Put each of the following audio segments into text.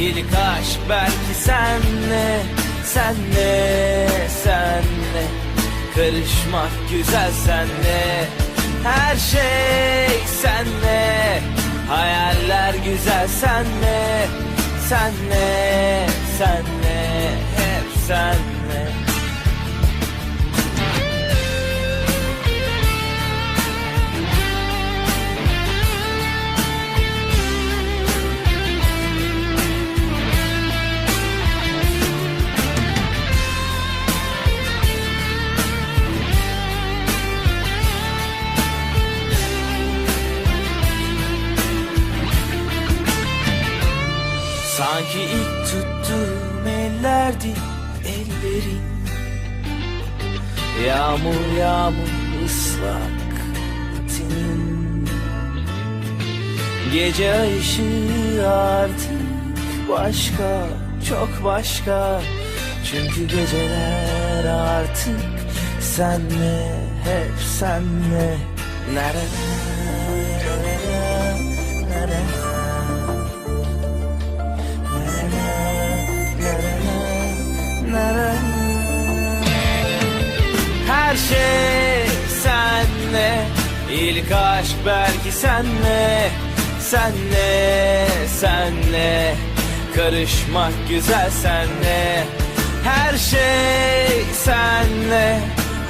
İlk aşk belki senle Senle, senle. Karışmak güzel senle. Her şey senle. Hayaller güzel senle. Senle, senle Hep senle Sanki ilk tuttuğum ellerdi ellerin. Yağmur yağmur ıslak tenin Gece ışığı artık başka çok başka. Çünkü geceler artık senle hep senle. Nere Her şey senle. İlk aşk belki senle Senle, senle. Karışmak güzel senle. Her şey senle.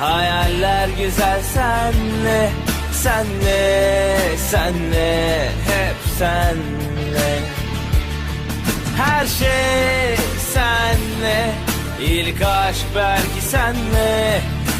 Hayaller güzel senle Senle, senle. Hep senle. Her şey senle. İlk aşk belki senle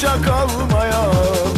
Kışa kalmayalım